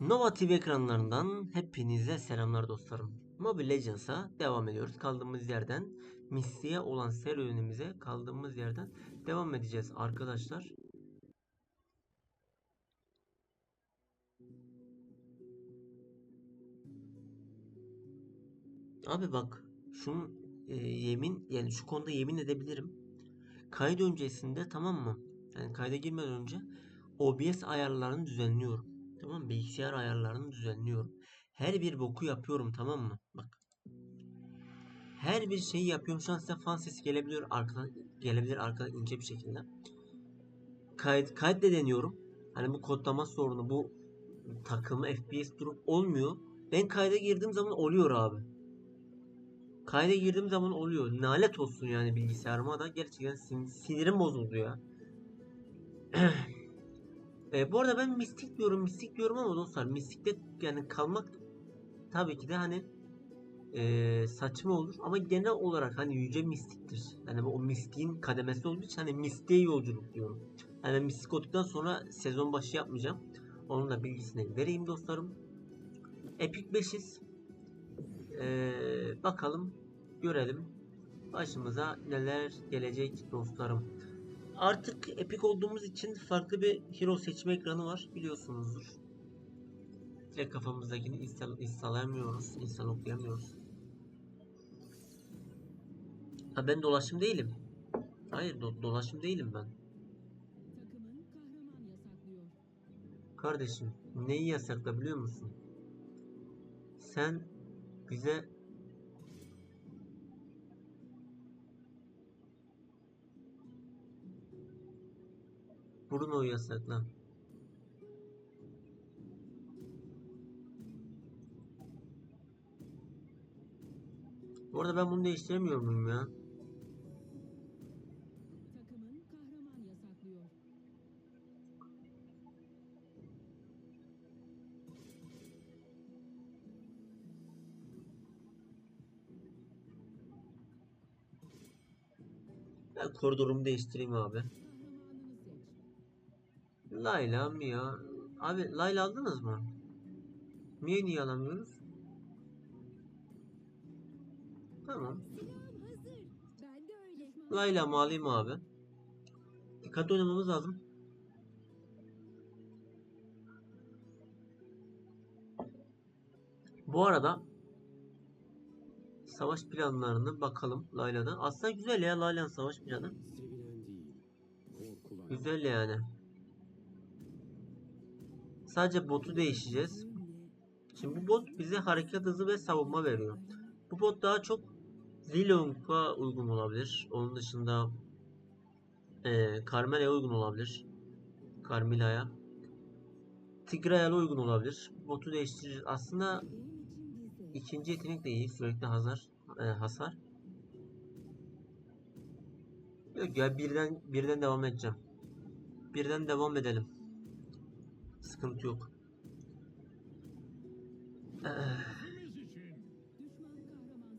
Nova TV ekranlarından hepinize selamlar dostlarım. Mobile Legends'a devam ediyoruz. Kaldığımız yerden Misty'ye olan serüvenimize kaldığımız yerden devam edeceğiz arkadaşlar. Abi bak şunun e, yemin yani şu konuda yemin edebilirim. Kayıt öncesinde tamam mı? Yani kayda girmeden önce OBS ayarlarını düzenliyorum. Tamam? Bilgisayar ayarlarını düzenliyorum. Her bir boku yapıyorum tamam mı? Bak. Her bir şeyi yapıyorum. Şu an size fan sesi gelebilir arkadan gelebilir arkadan ince bir şekilde. Kayıt kayıt da deniyorum. Hani bu kodlama sorunu bu takılma FPS durum olmuyor. Ben kayda girdiğim zaman oluyor abi. Kayda girdiğim zaman oluyor. Nalet olsun yani bilgisayarıma da gerçekten sin- sinirim bozuldu ya. E, bu arada ben mistik diyorum, mistik diyorum ama dostlar mistikte yani kalmak tabii ki de hani e, saçma olur ama genel olarak hani yüce mistiktir. Yani o mistiğin kademesi olduğu için hani mistiğe yolculuk diyorum. Yani mistik olduktan sonra sezon başı yapmayacağım. Onun da bilgisini vereyim dostlarım. Epic 5'iz. E, bakalım, görelim. Başımıza neler gelecek dostlarım. Artık epik olduğumuz için farklı bir hero seçme ekranı var biliyorsunuzdur. Direkt kafamızdakini install, installayamıyoruz, install okuyamıyoruz. Ha ben dolaşım değilim. Hayır do- dolaşım değilim ben. Kardeşim neyi yasakla biliyor musun? Sen bize Bruno'yu yasakla. Bu arada ben bunu değiştiremiyor muyum ya? Ben koridorumu değiştireyim abi. Layla, Mia. Abi Layla aldınız mı? Mia niye alamıyoruz? Tamam. Layla mı alayım abi? Dikkatli oynamamız lazım. Bu arada savaş planlarını bakalım Layla'da. Aslında güzel ya Layla'nın savaş planı. Güzel yani. Sadece botu değişeceğiz. Şimdi bu bot bize hareket hızı ve savunma veriyor. Bu bot daha çok Zilong'a uygun olabilir. Onun dışında eee Carmela'ya uygun olabilir. Carmila'ya. Tigraya'ya uygun olabilir. Botu değiştireceğiz. Aslında ikinci yetenek de iyi. Sürekli hasar. eee, hasar. Yok ya birden birden devam edeceğim. Birden devam edelim. Sıkıntı yok.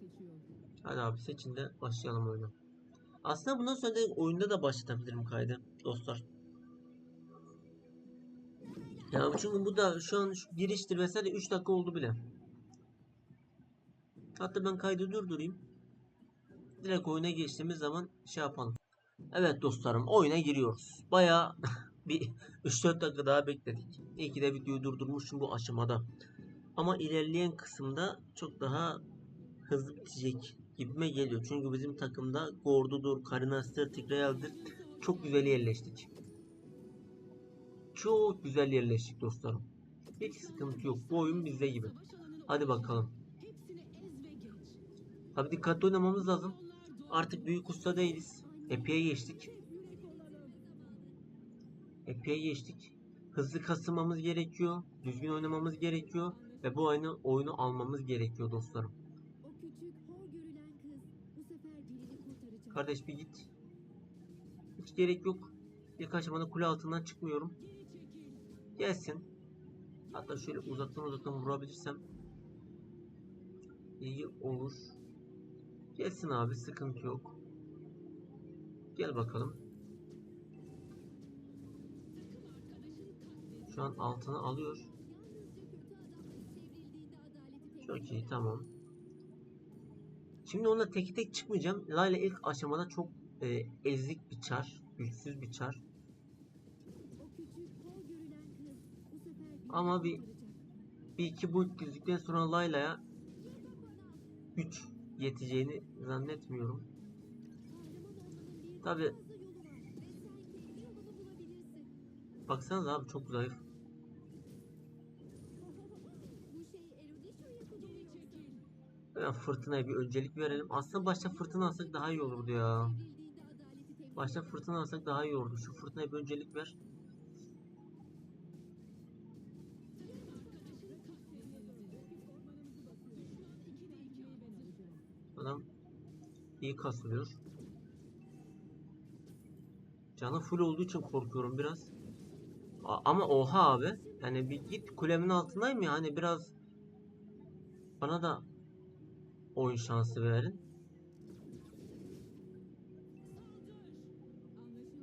Seçiyor. Hadi abi seçin de başlayalım oyuna. Aslında bundan sonra da oyunda da başlatabilirim kaydı dostlar. Ya çünkü bu da şu an giriştir vesaire 3 dakika oldu bile. Hatta ben kaydı durdurayım. Direkt oyuna geçtiğimiz zaman şey yapalım. Evet dostlarım oyuna giriyoruz. Baya bir 3-4 dakika daha bekledik. İyi ki de videoyu durdurmuşum bu aşamada. Ama ilerleyen kısımda çok daha hızlı bitecek gibime geliyor. Çünkü bizim takımda Gordu'dur, Karinas'tır, Tigrayal'dır. Çok güzel yerleştik. Çok güzel yerleştik dostlarım. Hiç sıkıntı yok. Bu oyun bizde gibi. Hadi bakalım. Tabi dikkatli oynamamız lazım. Artık büyük usta değiliz. Epey'e geçtik. Epey'e geçtik. Hızlı kasılmamız gerekiyor. Düzgün oynamamız gerekiyor. Ve bu oyunu, oyunu almamız gerekiyor dostlarım. O küçük hor görülen kız bu sefer birini kurtaracak. Kardeş bir git. Hiç gerek yok. İlk aşamada kule altından çıkmıyorum. Gelsin. Hatta şöyle uzaktan uzaktan vurabilirsem iyi olur. Gelsin abi sıkıntı yok. Gel bakalım. Şu an altını alıyor. Çok iyi tamam. Şimdi onunla tek tek çıkmayacağım. Layla ilk aşamada çok e, ezik bir çar. Güçsüz bir çar. Ama bir-. Bir iki boyut girdikten sonra Layla'ya güç yeteceğini zannetmiyorum. Tabi baksanıza abi çok zayıf. Hemen fırtınaya bir öncelik verelim. Aslında başta fırtına alsak daha iyi olurdu ya. Başta fırtına alsak daha iyi olurdu. Şu fırtınaya bir öncelik ver. Adam iyi kasılıyor. Canı full olduğu için korkuyorum biraz. Ama oha abi. Yani bir git kulemin altındayım ya hani biraz bana da oyun şansı verin.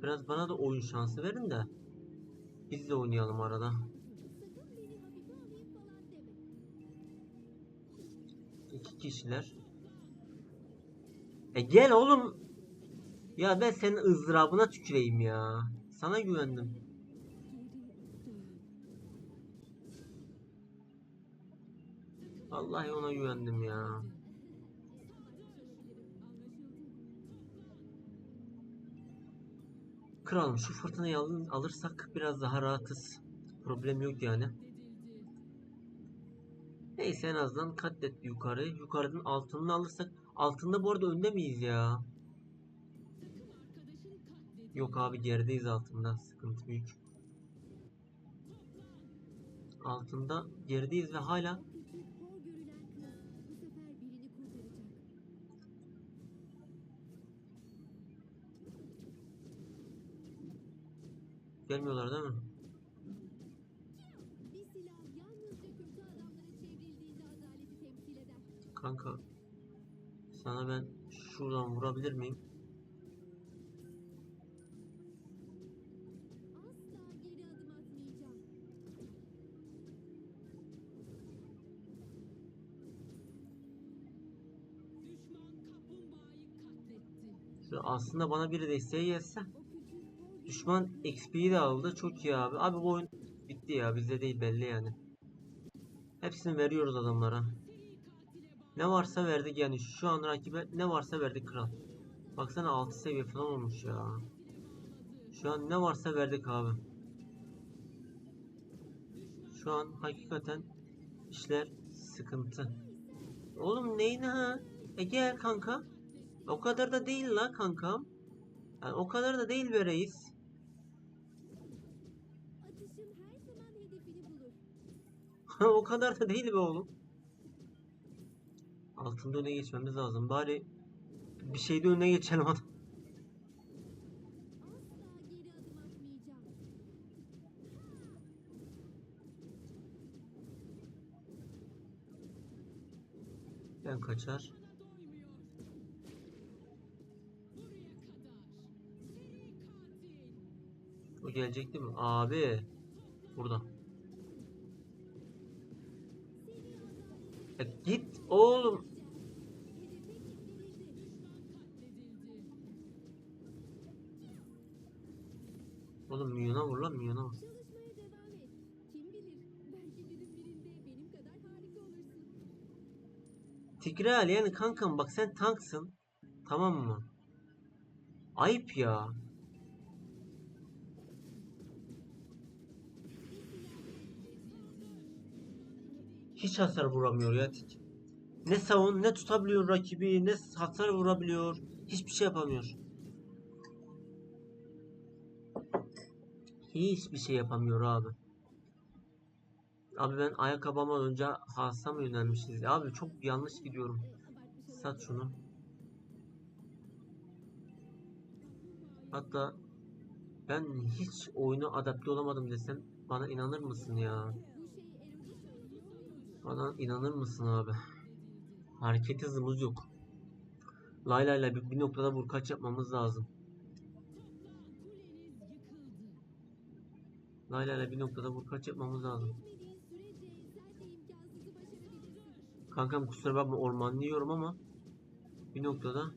Biraz bana da oyun şansı verin de biz de oynayalım arada. İki kişiler. E gel oğlum. Ya ben senin ızdırabına tüküreyim ya. Sana güvendim. Vallahi ona güvendim ya. Kralım şu fırtınayı alın, alırsak biraz daha rahatız. Problem yok yani. Neyse en azından katlet yukarı. Yukarıdan altını alırsak. Altında bu arada önde miyiz ya? Yok abi gerideyiz altında. Sıkıntı büyük. Altında gerideyiz ve hala gelmiyorlar değil mi? Kanka sana ben şuradan vurabilir miyim? Aslında bana biri desteğe gelse. Düşman XP'yi de aldı. Çok iyi abi. Abi bu oyun bitti ya. Bizde değil belli yani. Hepsini veriyoruz adamlara. Ne varsa verdik yani. Şu an rakibe ne varsa verdik kral. Baksana 6 seviye falan olmuş ya. Şu an ne varsa verdik abi. Şu an hakikaten işler sıkıntı. Oğlum neyine ha? E gel kanka. O kadar da değil la kankam. Yani o kadar da değil be reis. O kadar da değil be oğlum. Altında öne geçmemiz lazım. Bari bir şeyde öne geçelim adam. Ben kaçar. O gelecek değil mi? Abi. Burada. Ya git oğlum. Oğlum milyona vur lan milyona vur. Tigreal yani kankam bak sen tanksın. Tamam mı? Ayıp ya. Hiç hasar vuramıyor ya Tik. Ne savun ne tutabiliyor rakibi ne hasar vurabiliyor. Hiçbir şey yapamıyor. Hiçbir şey yapamıyor abi. Abi ben ayakkabıma önce hasta mı yönelmişiz? Abi çok yanlış gidiyorum. Sat şunu. Hatta ben hiç oyuna adapte olamadım desem bana inanır mısın ya? Bu erudisyon yapımı mı yoksa? Bana inanır mısın abi? Hareket hızımız yok. Layla ile bir, bir noktada vurkaç yapmamız lazım. Layla ile bir noktada vurkaç yapmamız lazım. Kankam kusura bakma ormanlı yiyorum ama bir noktada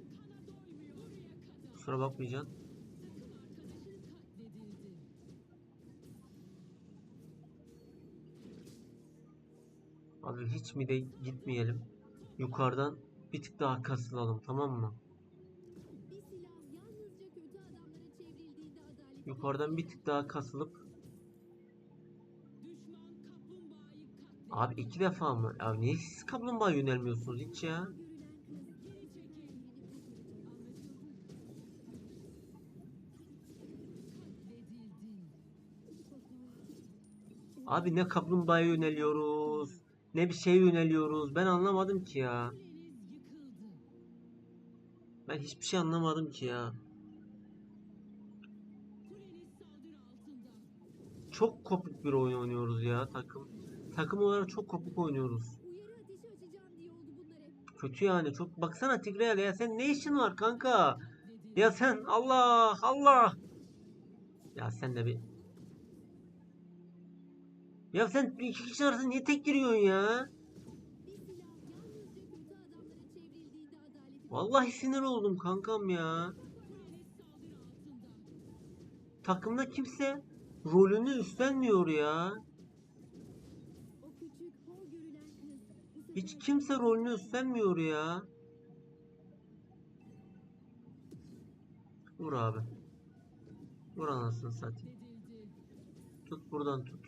kusura bakmayacaksın. Abi hiç mi de gitmeyelim. Yukarıdan bir tık daha kasılalım tamam mı? Yukarıdan bir tık daha kasılıp Abi iki defa mı? Ya niye siz kaplumbağa yönelmiyorsunuz hiç ya? Abi ne kaplumbağaya yöneliyoruz, ne bir şeye yöneliyoruz. Ben anlamadım ki ya. Ben hiçbir şey anlamadım ki ya. Çok kopuk bir oyun oynuyoruz ya takım. Takım olarak çok kopuk oynuyoruz. Kötü yani çok. Baksana Tigreal ya sen ne işin var kanka? Ya sen Allah Allah. Ya sen de bir. Ya sen iki kişi arasında niye tek giriyorsun ya? Vallahi sinir oldum kankam ya. Takımda kimse rolünü üstlenmiyor ya. Hiç kimse rolünü üstlenmiyor ya. Vur abi. Vur anasını satayım. Tut buradan tut.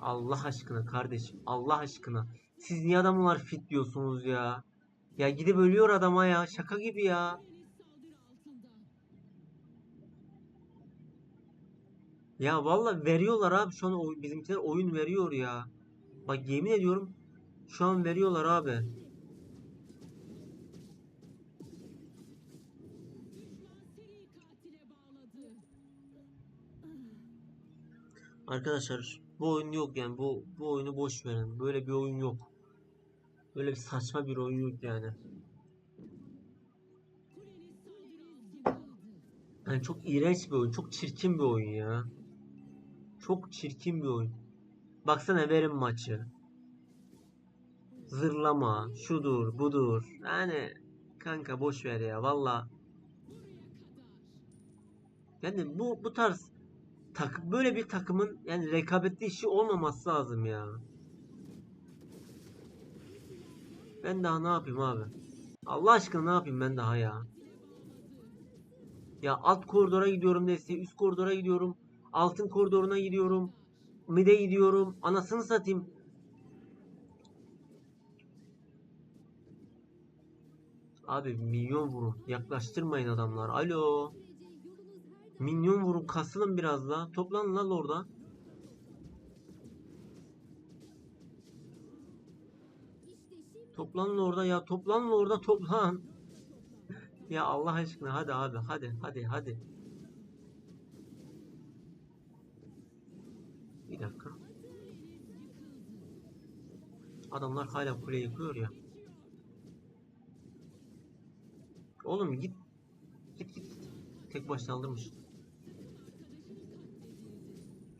Allah aşkına kardeşim. Allah aşkına. Siz niye adamlar fit diyorsunuz ya? Ya gidip ölüyor adama ya. Şaka gibi ya. Ya valla veriyorlar abi şu an bizimkiler oyun veriyor ya. Bak yemin ediyorum şu an veriyorlar abi. Arkadaşlar bu oyun yok yani bu bu oyunu boş verin. Böyle bir oyun yok. Böyle bir saçma bir oyun yok yani. Yani çok iğrenç bir oyun, çok çirkin bir oyun ya. Çok çirkin bir oyun. Baksana verin maçı. Zırlama, şudur, budur. Yani kanka boş ver ya valla. Yani bu bu tarz tak böyle bir takımın yani rekabetli işi olmaması lazım ya. Ben daha ne yapayım abi? Allah aşkına ne yapayım ben daha ya? Ya alt koridora gidiyorum desteği, üst koridora gidiyorum. Altın koridoruna gidiyorum. Mide gidiyorum. Anasını satayım. Abi minyon vurun. Yaklaştırmayın adamlar. Alo. Minyon vurun. Kasılın biraz da. Toplanın lan orada. Toplanın orada ya. Toplanın orada toplan. Ya Allah aşkına hadi abi. Hadi hadi hadi. Bir dakika. Adamlar hala kule yıkıyor ya. Oğlum. Git git git. Tek başına aldırmış.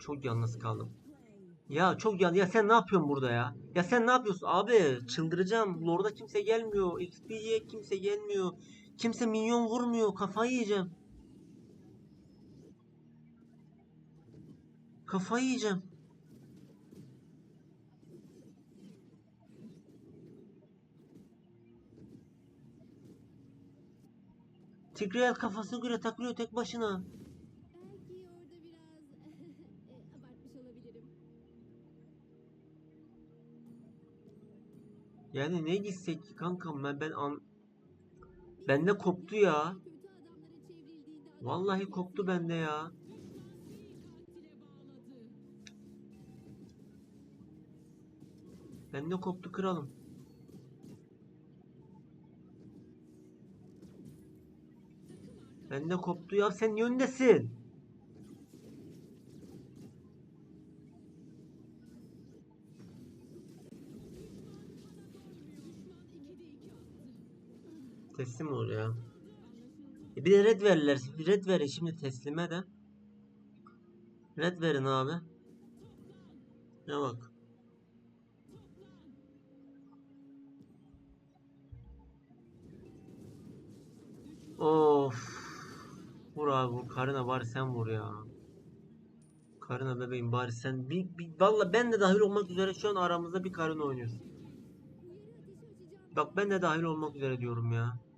Çok yalnız kaldım. Ya çok yalnız. Ya sen ne yapıyorsun burada ya? Ya sen ne yapıyorsun? Abi çıldıracağım. Lord'a kimse gelmiyor. XP'ye kimse gelmiyor. Kimse minyon vurmuyor. Kafayı yiyeceğim. Kafayı yiyeceğim. Tigreal kafasına göre takılıyor tek başına. Yani ne gitsek kankam ben ben an bende koptu ya. Vallahi koptu bende ya. Bende koptu kralım. Bende koptu ya sen niye öndesin? Teslim ol ya. E bir de red verirler. Red verin şimdi teslime de. Red verin abi. Şuna bak. Of. Vur abi vur. Karına bari sen vur ya. Karına bebeğim bari sen. Bir, bir, valla ben de dahil olmak üzere şu an aramızda bir karın oynuyorsun. Bak ben de dahil olmak üzere diyorum ya.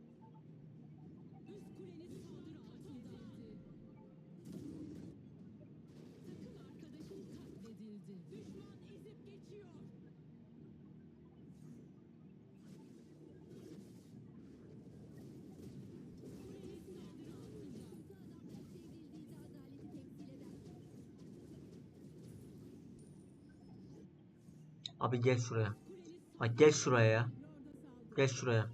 Abi gel şuraya. Bak gel şuraya ya. Gel şuraya.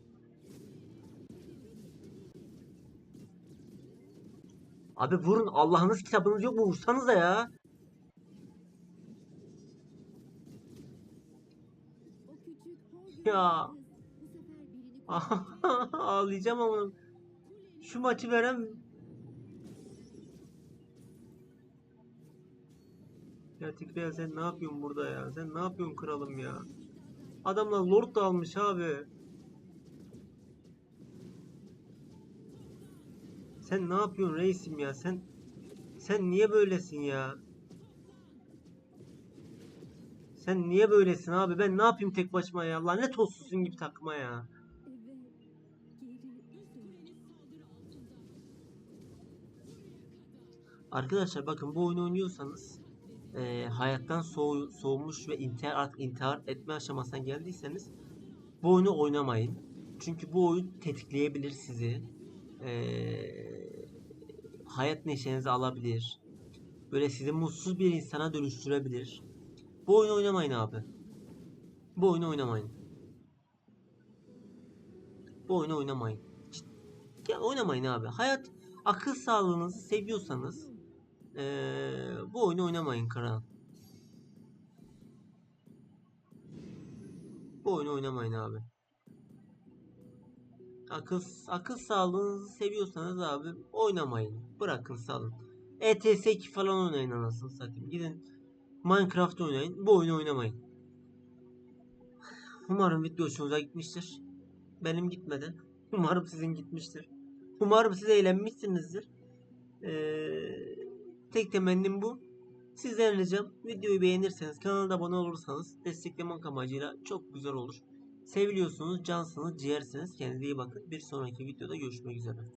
Abi vurun Allah'ınız kitabınız yok mu? Vursanıza ya. Ya. Ağlayacağım ama. Şu maçı veren Ya Tikreya sen ne yapıyorsun burada ya? Sen ne yapıyorsun kralım ya? Adamlar lord da almış abi. Sen ne yapıyorsun reisim ya? Sen sen niye böylesin ya? Sen niye böylesin abi? Ben ne yapayım tek başıma ya? Lanet olsun gibi takıma ya. Arkadaşlar bakın bu oyunu oynuyorsanız eee, hayattan soğu- soğumuş ve intihar artık intihar etme aşamasına geldiyseniz bu oyunu oynamayın. Çünkü bu oyun tetikleyebilir sizi. Eee, hayat neşenizi alabilir. Böyle sizi mutsuz bir insana dönüştürebilir. Bu oyunu oynamayın abi. Bu oyunu oynamayın. Bu oyunu oynamayın. Cid- Ya oynamayın abi. Hayat akıl sağlığınızı seviyorsanız eee, bu oyunu oynamayın kral. Bu oyunu oynamayın abi. Akıl akıl sağlığınızı seviyorsanız abi oynamayın. Bırakın salın. ETS 2 falan oynayın anasını satayım. Gidin Minecraft oynayın. Bu oyunu oynamayın. Umarım video hoşunuza gitmiştir. Benim gitmedi. Umarım sizin gitmiştir. Umarım siz eğlenmişsinizdir. Ee, tek temennim bu. Sizden ricam videoyu beğenirseniz, kanala da abone olursanız desteklemek amacıyla çok güzel olur. Seviliyorsunuz, cansınız, ciğersiniz. Kendinize iyi bakın. Bir sonraki videoda görüşmek üzere.